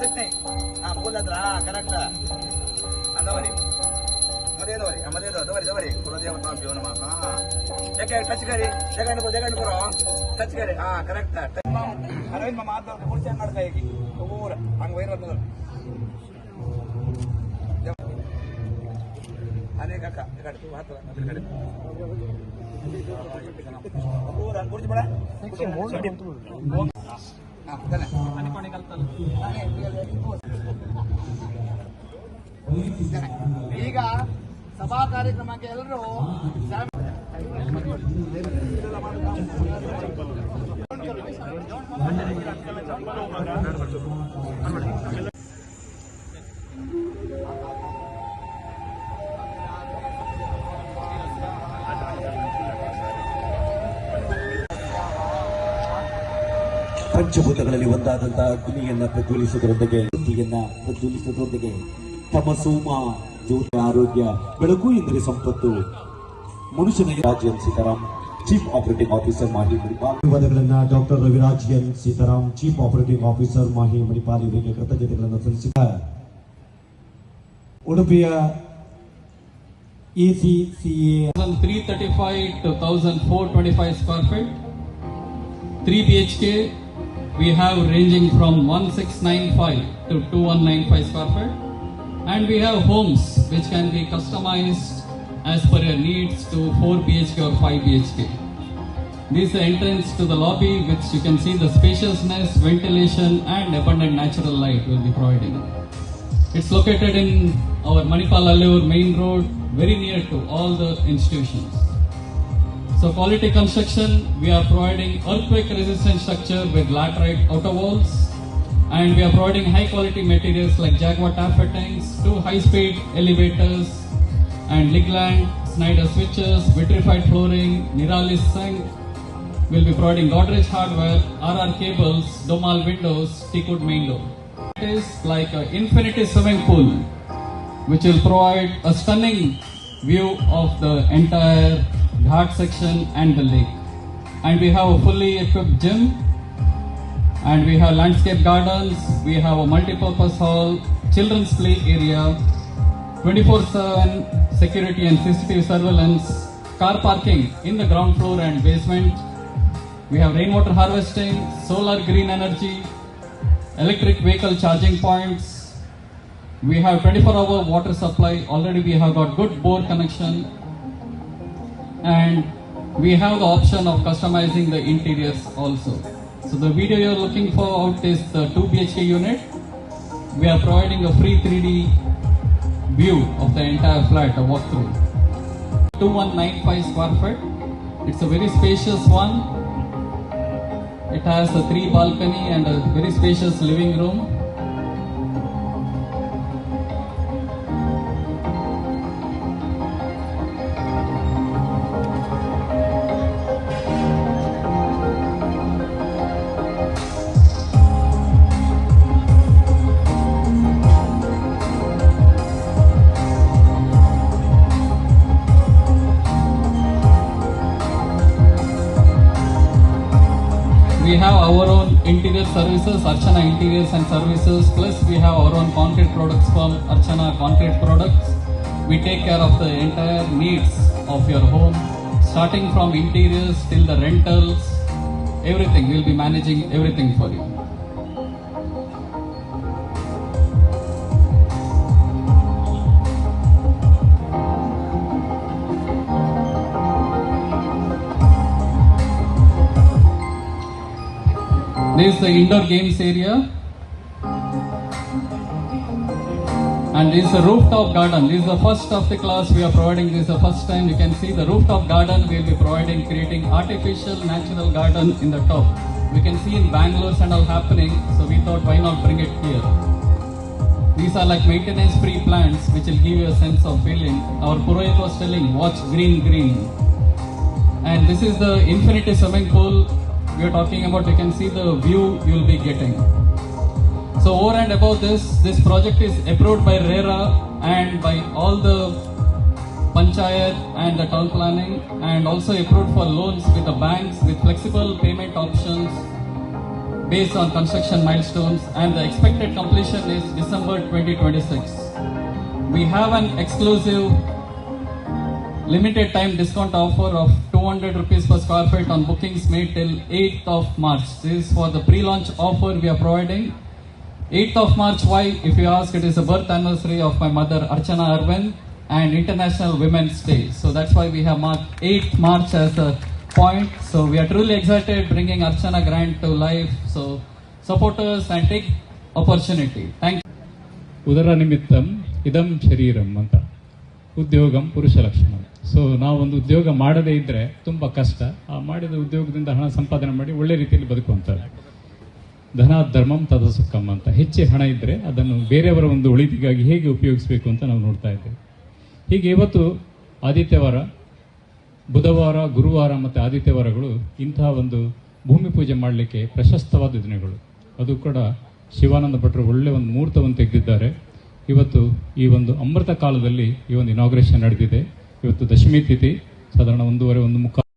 ಪ್ರದಕ್ಷಿಣೆ ಹಾ ಮೂಲದ್ರ ಕರೆಕ್ಟ್ ಅದವರಿ ಮದೇದವರಿ ಮದೇದವ ದವರಿ ದವರಿ ಕುಲದೇವ ನಾವು ಜೀವನ ಹಾ ಯಾಕೆ ಟಚ್ಗರಿ ಜಗಂಡ್ಕೋ ಟಚ್ ಟಚ್ಗರಿ ಹಾ ಕರೆಕ್ಟ್ ಅರವಿಂದ ಮಾತಾಡ್ತಾ ಕುರ್ಚಿ ಮಾಡ್ತಾ ಈಗ ಊರ. ಹಂಗ ವೈರಲ್ ಅನೇಕ ಹತ್ತು ಕಡೆ. ಊರ ಕುರ್ಚಿ ಬೇಡ. ಈಗ ಸಭಾ ಕಾರ್ಯಕ್ರಮಕ್ಕೆ ಎಲ್ಲರೂ ಪಂಚಭೂತಗಳಲ್ಲಿ ಒಂದಾದಂತಹ ಅಗ್ನಿಯನ್ನ ಪ್ರಜ್ವಲಿಸುವುದರೊಂದಿಗೆ ಬುದ್ಧಿಯನ್ನ ಪ್ರಜ್ವಲಿಸುವುದರೊಂದಿಗೆ ತಮ್ಮ ಸೋಮ ಜ್ಯೋತಿ ಆರೋಗ್ಯ ಬೆಳಕು ಎಂದರೆ ಸಂಪತ್ತು ಮನುಷ್ಯನ N Sitaram chief operating officer MAHE Manipal ಧನ್ಯವಾದಗಳನ್ನ doctor Raviraj N Sitaram chief operating officer MAHE Manipal ಇವರಿಗೆ ಕೃತಜ್ಞತೆಗಳನ್ನು ಸಲ್ಲಿಸಿದ ಉಡುಪಿಯ ಎಸಿಸಿಎ 1335 to 1425 square feet. 3 BHK we have ranging from 1695 to 2195 square feet. And we have homes which can be customized as per your needs to 4 BHK or 5 BHK. This is the entrance to the lobby which you can see the spaciousness, ventilation and abundant natural light will be providing. It's located in our Manipal Allur main road, very near to all the institutions. So quality construction, we are providing earthquake resistant structure with laterite outer walls and we are providing high quality materials like Jaguar tap fittings, two high speed elevators and Ligland, Snyder switches, vitrified flooring, Niralis sink. We'll be providing Godrej hardware, RR cables, Domal windows, Teakwood main door. It is like an infinity swimming pool which will provide a stunning view of the entire ghat section and the lake. And we have a fully equipped gym, and we have landscape gardens, we have a multi-purpose hall, children's play area, 24/7 security and CCTV surveillance, car parking in the ground floor and basement. We have rainwater harvesting, solar green energy, electric vehicle charging points, we have 24 hour water supply. Already we have got good bore connection. And we have the option of customizing the interiors also. So the video you're looking for out is the 2 BHK unit. We are providing a free 3D view of the entire flat, a walkthrough. 2195 square feet. It's a very spacious one. It has a three balcony and a very spacious living room. We have our own interior services, Archana Interiors and Services, plus we have our own concrete products from Archana Concrete Products. We take care of the entire needs of your home, starting from interiors till the rentals, everything. We'll be managing everything for you. This is the indoor games area. And this is the rooftop garden. This is the first of the class we are providing. This is the first time you can see the rooftop garden. We will be providing, creating artificial natural garden in the top. We can see in Bangalore and all happening. So we thought why not bring it here. These are like maintenance free plants which will give you a sense of feeling. Our Purohit was telling watch green green. And this is the infinity swimming pool we are talking about. You can see the view you will be getting. So over and above this, this project is approved by RERA and by all the panchayat and the town planning and also approved for loans with the banks with flexible payment options based on construction milestones and the expected completion is December 2026. We have an exclusive limited time discount offer of 200 rupees per square foot on bookings made till 8th of March. This is for the pre-launch offer we are providing. 8th of March, why? If you ask, it is the birth anniversary of my mother Archana Arvind and International Women's Day. So that's why we have marked 8th March as a point. So we are truly excited bringing Archana Grant to life. So support us and take opportunity. Thank you. Udara Nimittam Idam Shariram Manta Udyogam Purushalakshanam ಲಕ್ಷಣ ನಾವು ಒಂದು ಉದ್ಯೋಗ ಮಾಡದೇ ಇದ್ರೆ ತುಂಬಾ ಕಷ್ಟ. ಆ, ಮಾಡಿದ ಉದ್ಯೋಗದಿಂದ ಹಣ ಸಂಪಾದನೆ ಮಾಡಿ ಒಳ್ಳೆ ರೀತಿಯಲ್ಲಿ ಬದುಕುವಂತಾರೆ ಧನ, ಧರ್ಮಂ ತದ ಸುಖಂ ಅಂತ. ಹೆಚ್ಚು ಹಣ ಇದ್ರೆ ಅದನ್ನು ಬೇರೆಯವರ ಒಂದು ಉಳಿದಿಗಾಗಿ ಹೇಗೆ ಉಪಯೋಗಿಸಬೇಕು ಅಂತ ನಾವು ನೋಡ್ತಾ ಇದ್ದೇವೆ. ಹೀಗೆ ಇವತ್ತು ಆದಿತ್ಯವಾರ, ಬುಧವಾರ, ಗುರುವಾರ ಮತ್ತು ಆದಿತ್ಯವಾರಗಳು ಇಂತಹ ಒಂದು ಭೂಮಿ ಪೂಜೆ ಮಾಡಲಿಕ್ಕೆ ಪ್ರಶಸ್ತವಾದ ದಿನಗಳು. ಅದು ಕೂಡ ಶಿವಾನಂದ ಭಟ್ರು ಒಳ್ಳೆ ಒಂದು ಮುಹೂರ್ತವನ್ನು ತೆಗೆದಿದ್ದಾರೆ. ಇವತ್ತು ಈ ಒಂದು ಅಮೃತ ಕಾಲದಲ್ಲಿ ಈ ಒಂದು ಇನಾಗ್ರೇಷನ್ ನಡೆದಿದೆ. ಇವತ್ತು ದಶಮಿ ತಿಥಿ ಸಾಧಾರಣ ಒಂದೂವರೆ ಒಂದು ಮುಕ್ಕಾಲು